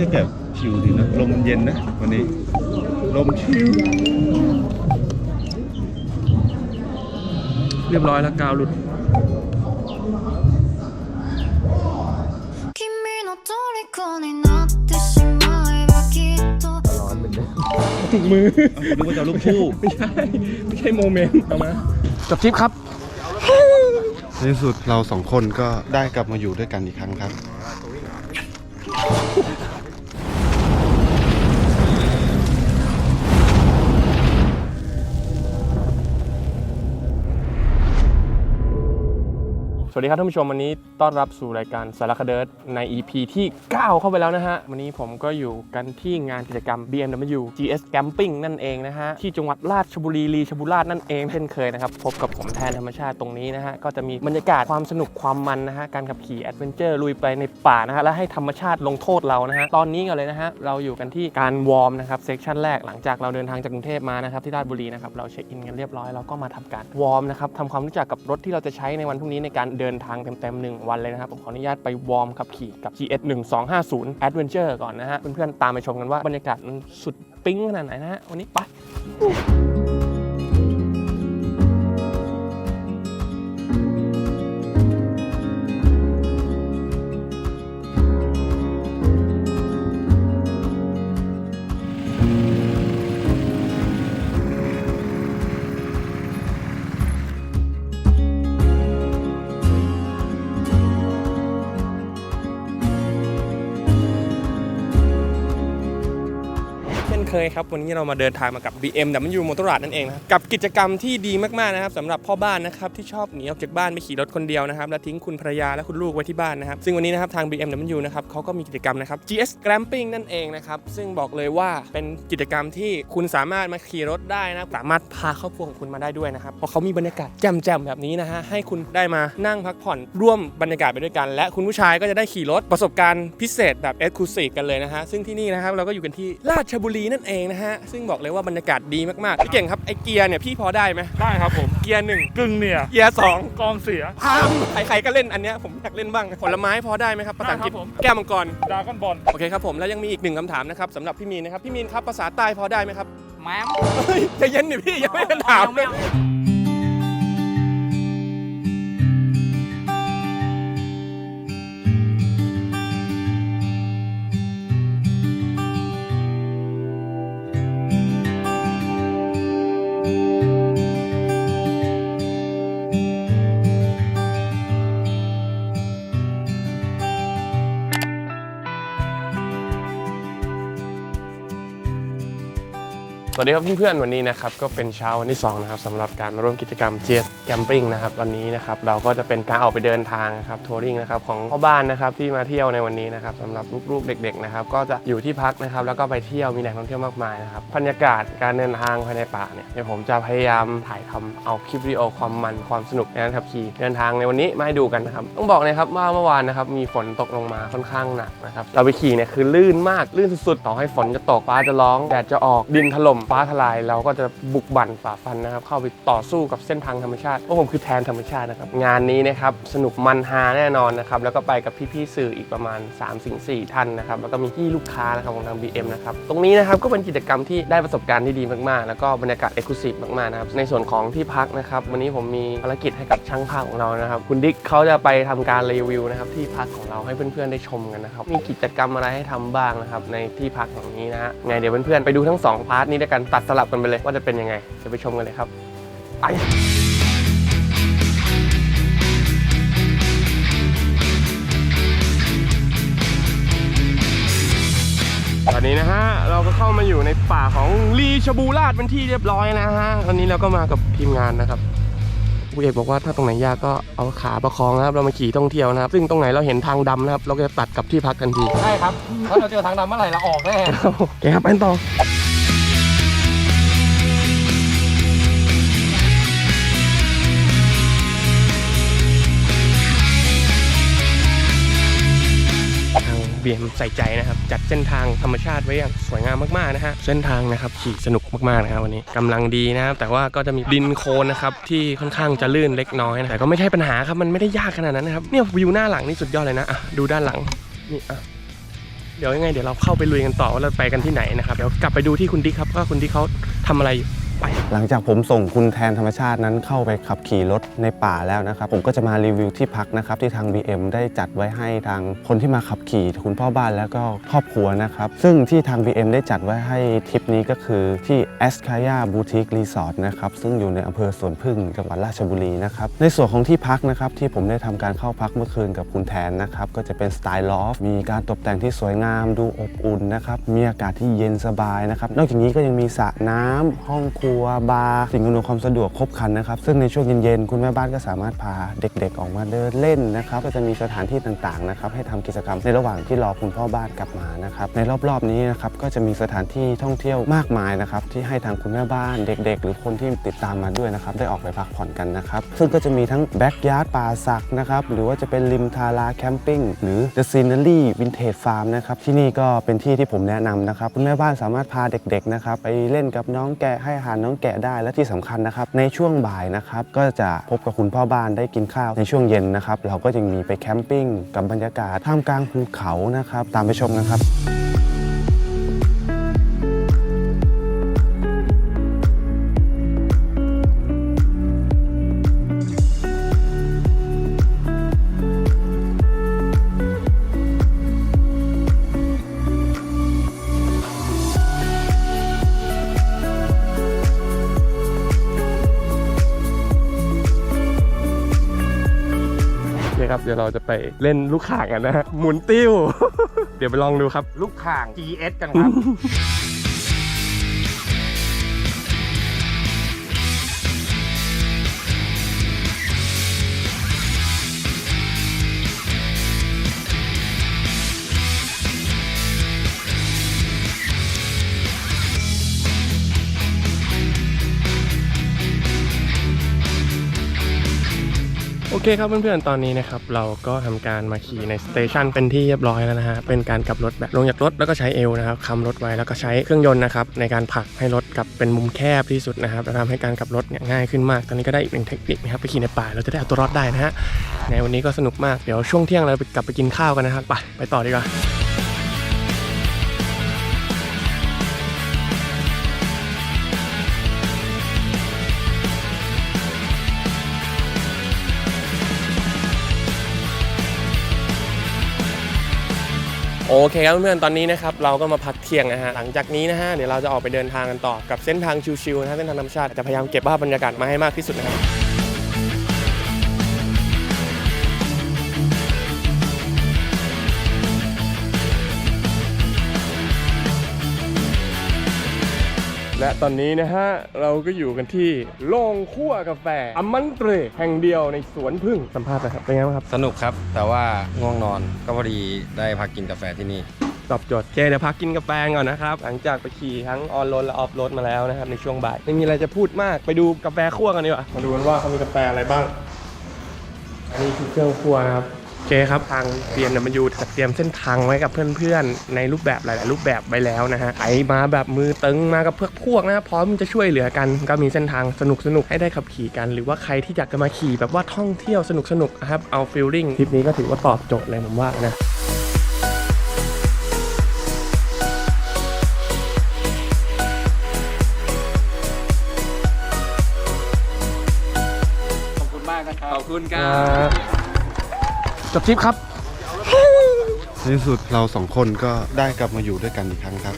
จะแบบชิวดีนะ ลมเย็นนะวันนี้ ลมชิว เรียบร้อยแล้วกาวหลุดถุงมือดูว่าจะลูกคู่ ไม่ใช่ ไม่ใช่โมเมนต์เอามาจับทิปครับ ในที่สุดเราสองคนก็ได้กลับมาอยู่ด้วยกันอีกครั้งครับ สวัสดีครับท่านผู้ชมวันนี้ต้อนรับสู่รายการสารคดีใน EP ที่ 9 เข้าไปแล้วนะฮะ วันนี้ผมก็อยู่กันที่งานกิจกรรม BMW GS Camping นั่นเองนะฮะ ที่จังหวัดราชบุรีรีชบุราชนั่นเองเช่นเคยนะครับ พบกับผมแทนธรรมชาติตรงนี้นะฮะ ก็จะมีบรรยากาศความสนุกความมันนะฮะ การขับขี่แอดเวนเจอร์ลุยไปในป่านะฮะและให้ธรรมชาติลงโทษเรานะฮะตอนนี้กันเลยนะฮะเราอยู่กันที่การวอร์มนะครับเซสชันแรกหลังจากเราเดินทางจากกรุงเทพมานะครับที่ราชบุรีนะครับเราเช็คอินกันเรียบร้อยเราก็มาทำการวอร์มนะครับทำความรู้จักกับรถที่เราจะใช้ในวันพรุ่งนี้ในการเดินทางเต็มๆหนึ่งวันเลยนะครับ ผมขออนุญาตไปวอร์มขับขี่กับ GS 1250 Adventure ก่อนนะฮะ เพื่อนๆ ตามไปชมกันว่าบรรยากาศมันสุดปิ๊งขนาดไหนนะฮะ วันนี้ไป นเครับ วันนี้เรามาเดินทางมากับ BMW Motorrad นั่นเองนะครับกับกิจกรรมที่ดีมากๆนะครับสำหรับพ่อบ้านนะครับที่ชอบหนีออกจากบ้านไปขี่รถคนเดียวนะครับและทิ้งคุณภรรยาและคุณลูกไว้ที่บ้านนะครับซึ่งวันนี้นะครับทาง BMW นะครับเขาก็มีกิจกรรมนะครับ GS Glamping นั่นเองนะครับซึ่งบอกเลยว่าเป็นกิจกรรมที่คุณสามารถมาขี่รถได้นะสามารถพาครอบครัวของคุณมาได้ด้วยนะครับเพราะเขามีบรรยากาศแจ่มๆแบบนี้นะฮะให้คุณได้มานั่งพักผ่อนร่วมบรรยากาศไปด้วยกัน และคุณผู้ชายก็จะได้ขี่รถประสบการณ์พิเศษแบบ Exclusive กันเลยนะฮะซึ่งที่นี่นะครับเราก็อยู่กันที่ราชบุรีนั่นเองนะฮะ ซึ่งบอกเลยว่าบรรยากาศดีมากๆ พี่เก่งครับ ไอเกียร์เนี่ยพี่พอได้ไหมได้ครับผม เกียร์หนึ่งกึ่งเนี่ยเกียร์สองกองเสียพามใครๆก็เล่นอันเนี้ยผมอยากเล่นบ้าง ผลไม้พอได้ไหมครับภาษาอังกฤษได้ครับผมแก้วมังกรดราก้อนบอลโอเคครับผมแล้วยังมีอีกหนึ่งคำถามนะครับสำหรับพี่มีนนะครับพี่มีนครับภาษาใต้พอได้ไหมครับแม้มเฮ้ยใจเย็นดิพี่ยังไม่ได้ถามเลย วัสดีครับเพื่อนๆวันนี้นะครับก็เป็นเช้าวันที่2นะครับสำหรับการมาร่วมกิจกรรมเจสแคมปิ้งนะครับวันนี้นะครับเราก็จะเป็นการออกไปเดินทางนะครับทัวริงนะครับของพ่อบ้านนะครับที่มาเที่ยวในวันนี้นะครับสำหรับลูกๆเด็กๆนะครับก็จะอยู่ที่พักนะครับแล้วก็ไปเที่ยวมีแหล่งท่องเที่ยวมากมายนะครับบรรยากาศการเดินทางภายในป่าเนี่ยเดี๋ยวผมจะพยายามถ่ายทำเอาคลิปวิดีโอความมันความสนุกในการขับขี่เดินทางในวันนี้มาให้ดูกันนะครับต้องบอกเลยครับว่าเมื่อวานนะครับมีฝนตกลงมาค่อนข้างหนักนะครับเราไปขี่เนี่ยคือลื่นมากลื่นสุดๆต่อให้ฝนจะตกฟ้าจะร้องแดดจะออกดินถล่มฟ้าทลายเราก็จะบุกบั่นฝ่าฟันนะครับ เข้าไปต่อสู้กับเส้นทางธรรมชาติเพราะผมคือแทนธรรมชาตินะครับ งานนี้นะครับ สนุกมันฮาแน่นอนนะครับ แล้วก็ไปกับพี่ๆสื่ออีกประมาณ3-4ท่านนะครับ แล้วก็มีพี่ลูกค้านะครับของทาง BM นะครับ ตรงนี้นะครับก็เป็นกิจกรรมที่ได้ประสบการณ์ที่ดีมากๆ แล้วก็บรรยากาศเอกลุศิมากๆนะครับ ในส่วนของที่พักนะครับวันนี้ผมมีภารกิจให้กับช่างภาพของเรานะครับคุณดิ๊กเขาจะไปทำการรีวิวนะครับที่พักของเราให้เพื่อนๆได้ชมกันนะครับมีกิจกรรมอะไรให้ทำบ้างนะครับในที่พักแห่งนี้นะฮะไงเดี๋ยวเพื่อนๆไปดูทั้งสองพาร์ทนี้กันตัดสลับกันไปเลยว่าจะเป็นยังไงเดี๋ยวไปชมกันเลยครับไปตอนนี้นะฮะเราก็เข้ามาอยู่ในป่าของลีชบูราชเป็นที่เรียบร้อยนะฮะวันนี้เราก็มากับทีมงานนะครับผู้เอกบอกว่าถ้าตรงไหนยากก็เอาขาประคองนะครับเรามาขี่ท่องเที่ยวนะครับ ซึ่งตรงไหนเราเห็นทางดำนะครับ เราก็จะตัดกลับที่พักทันทีใช่ครับถ้าเราเจอทางดำเมื่อไหร่เราออกแน่โอเคครับไปกันต่อ เบียมใส่ใจนะครับ จัดเส้นทางธรรมชาติไว้อย่างสวยงามมากๆนะฮะเส้นทางนะครับขี่สนุกมากๆนะครับวันนี้กำลังดีนะครับแต่ว่าก็จะมีดินโคลนนะครับที่ค่อนข้างจะลื่นเล็กน้อยนะแต่ก็ไม่ใช่ปัญหาครับมันไม่ได้ยากขนาดนั้นนะครับเนี่ยวิวหน้าหลังนี่สุดยอดเลยนะอะดูด้านหลังนี่อะเดี๋ยวยังไงเดี๋ยวเราเข้าไปลุยกันต่อว่าเราไปกันที่ไหนนะครับเดี๋ยวกลับไปดูที่คุณดิ๊กครับว่าคุณดิ๊กเขาทำอะไรอยู่ ไป หลังจากผมส่งคุณแทนธรรมชาตินั้นเข้าไปขับขี่รถในป่าแล้วนะครับ ผมก็จะมารีวิวที่พักนะครับ ที่ทาง BM ได้จัดไว้ให้ทางคนที่มาขับขี่คุณพ่อบ้านแล้วก็ครอบครัวนะครับ ซึ่งที่ทาง BM ได้จัดไว้ให้ทริปนี้ก็คือที่ a s k a y a Boutique Resort นะครับซึ่งอยู่ในอำเภอสวนพึ่งจังหวัดราชบุรีนะครับในส่วนของที่พักนะครับที่ผมได้ทำการเข้าพักเมื่อคืนกับคุณแทนนะครับก็จะเป็นสไตล์ลอฟมีการตกแต่งที่สวยงามดูอบอุ่นนะครับมีอากาศที่เย็นสบายนะครับนอกจากนี้ก็ยังมีสระน้ำห้องครัวัวบาร์สิ่งอำนวยความสะดวกครบครันนะครับ ซึ่งในช่วงเย็นๆ คุณแม่บ้านก็สามารถพาเด็กๆ ออกมาเดินเล่นนะครับ ก็จะมีสถานที่ต่างๆนะครับให้ทำกิจกรรมในระหว่างที่รอคุณพ่อบ้านกลับมานะครับ ในรอบๆนี้นะครับก็จะมีสถานที่ท่องเที่ยวมากมายนะครับที่ให้ทางคุณแม่บ้านเด็ก ๆ หรือคนที่ติดตามมาด้วยนะครับได้ออกไปพักผ่อนกันนะครับ ซึ่งก็จะมีทั้งแบ็กยาร์ดป่าสักนะครับหรือว่าจะเป็นริมทาราแคมปิ้งหรือ The Scenery Vintage Farm นะครับที่นี่ก็เป็นที่ที่ผมแนะนำนะครับคุณแม่บ้านสามารถพาเด็กๆนะครับไปเล่นกับน้องแกะให้อาหารน้องแกะได้และที่สำคัญนะครับ ในช่วงบ่ายนะครับก็จะพบกับคุณพ่อบ้านได้กินข้าวในช่วงเย็นนะครับ เราก็ยังมีไปแคมปิ้งกับบรรยากาศท่ามกลางภูเขานะครับ ตามไปชมกันครับ ครับ เดี๋ยวเราจะไปเล่นลูกข่างกันนะฮะหมุนติ้ว เดี๋ยวไปลองดูครับ ลูกข่าง GS กันครับ อเคครับเพื่อนๆ ตอนนี้นะครับเราก็ทำการมาขี่ในสเตชันเป็นที่เรียบร้อยแล้วนะฮะ เป็นการกลับรถแบบลงจากรถแล้วก็ใช้เอวนะครับค้ำรถไว้แล้วก็ใช้เครื่องยนต์นะครับในการผลักให้รถกลับเป็นมุมแคบที่สุดนะครับและทำให้การกลับรถเนี่ยง่ายขึ้นมาก ตอนนี้ก็ได้อีกหนึ่งเทคนิคนะครับไปขี่ในป่าเราจะได้เอาตัวรอดได้นะฮะ ในวันนี้ก็สนุกมาก เดี๋ยวช่วงเที่ยงเราไปกลับไปกินข้าวกันนะครับ ไปไปต่อดีกว่า โอเคครับเพื่อนๆตอนนี้นะครับเราก็มาพักเที่ยงนะฮะหลังจากนี้นะฮะเดี๋ยวเราจะออกไปเดินทางกันต่อกับเส้นทางชิวๆนะฮะเส้นทางธรรมชาติจะพยายามเก็บภาพบรรยากาศมาให้มากที่สุดนะครับ และตอนนี้นะฮะ เราก็อยู่กันที่โรงคั่วกาแฟอมันเตรแห่งเดียวในสวนพึ่งสัมภาษณ์นะครับเป็นไงบ้างครับ สนุกครับ แต่ว่าง่วงนอนก็พอดีได้พักกินกาแฟที่นี่ ตอบโจทย์โอเคเดี๋ยวพักกินกาแฟก่อนนะครับ หลังจากไปขี่ทั้งออนโรดและออฟโรดมาแล้วนะครับ ในช่วงบ่ายไม่มีอะไรจะพูดมากไปดูกาแฟคั่วกันดีกว่ามาดูกันว่าเขามีกาแฟอะไรบ้าง อันนี้คือเครื่องคั่วนะครับโอ เคครับทาง BMW จัดเตรียมเส้นทางไว้กับเพื่อนๆ ในรูปแบบหลาย ๆ รูปแบบไว้แล้วนะฮะใครมาแบบมือตึงมากับเพื่อพวกนะพร้อมจะช่วยเหลือกัน ก็มีเส้นทางสนุกๆให้ได้ขับขี่กัน หรือว่าใครที่อยากจะมาขี่แบบว่าท่องเที่ยวสนุกๆนะครับเอาฟิลลิ่งทริปนี้ก็ถือว่าตอบโจทย์เลยผมว่านะขอบคุณมากนะครับขอบคุณครับ จบทริปครับ ในที่สุดเราสองคนก็ได้กลับมาอยู่ด้วยกันอีกครั้งครับ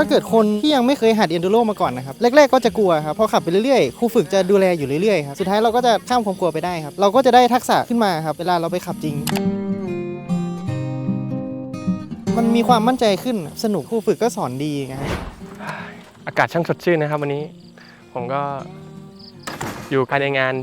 ถ้าเกิดคนที่ยังไม่เคยหัดเอนดูโรมาก่อนนะครับแรกๆก็จะกลัวครับพอขับไปเรื่อยๆครูฝึกจะดูแลอยู่เรื่อยๆครับสุดท้ายเราก็จะข้ามความกลัวไปได้ครับเราก็จะได้ทักษะขึ้นมาครับเวลาเราไปขับจริงมันมีความมั่นใจขึ้นสนุกครูฝึกก็สอนดีไงอากาศช่างสดชื่นนะครับวันนี้ ผมก็อยู่ภายในงาน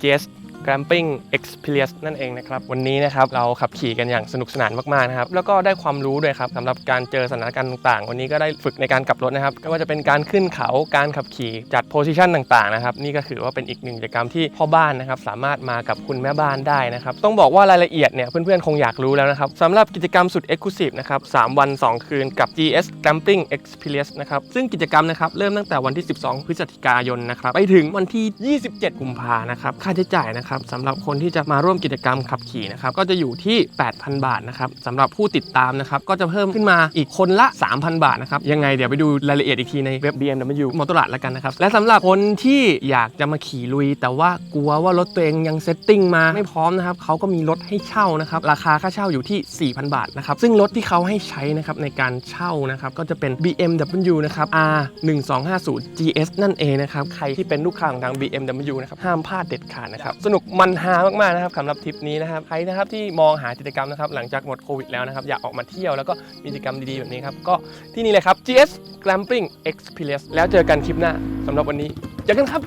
GS Glamping Experience นั่นเองนะครับ วันนี้นะครับเราขับขี่กันอย่างสนุกสนานมากๆนะครับ แล้วก็ได้ความรู้ด้วยครับสำหรับการเจอสถานการณ์ต่างๆ วันนี้ก็ได้ฝึกในการขับรถนะครับไม่ว่าจะเป็นการขึ้นเขาการขับขี่จัดโพซิชันต่างๆนะครับนี่ก็ถือว่าเป็นอีกหนึ่งกิจกรรมที่พ่อบ้านนะครับสามารถมากับคุณแม่บ้านได้นะครับต้องบอกว่ารายละเอียดเนี่ยเพื่อนๆคงอยากรู้แล้วนะครับสำหรับกิจกรรมสุด Exclusive นะครับ3วัน 2 คืนกับ GS Glamping Experience นะครับซึ่งกิจกรรมนะครับเริ่มตั้งแต่วันที่ 12 พฤศจิกายนนะครับไปถึงวันที่ 27 กุมภานะครับค่าใช้จ่ายนะครับสำหรับคนที่จะมาร่วมกิจกรรมขับขี่นะครับก็จะอยู่ที่ 8,000 บาทนะครับสำหรับผู้ติดตามนะครับก็จะเพิ่มขึ้นมาอีกคนละ 3,000 บาทนะครับยังไงเดี๋ยวไปดูรายละเอียดอีกทีในเว็บ BMW มอเตอร์ลาดแล้วกันนะครับและสำหรับคนที่อยากจะมาขี่ลุย แต่ว่ากลัวว่ารถตัวเองยังเซตติ้งมาไม่พร้อมนะครับเขาก็มีรถให้เช่านะครับราคาค่าเช่าอยู่ที่ 4,000 บาทนะครับซึ่งรถที่เขาให้ใช้นะครับในการเช่านะครับก็จะเป็น BMW นะครับ R 1 2 5 0 GS นั่นเองนะครับใครที่เป็นลูกค้าของทาง BMW นะครับห้ามพลาดเด็ดขาดนะครับสนุกมันฮามากๆนะครับสำหรับทริปนี้นะครับใครนะครับที่มองหากิจกรรมนะครับหลังจากหมดโควิดแล้วนะครับอยากออกมาเที่ยวแล้วก็มีกิจกรรมดีๆแบบนี้ครับก็ที่นี่เลยครับ GS Glamping Experience แล้วเจอกันคลิปหน้าสำหรับวันนี้เจอกันครับ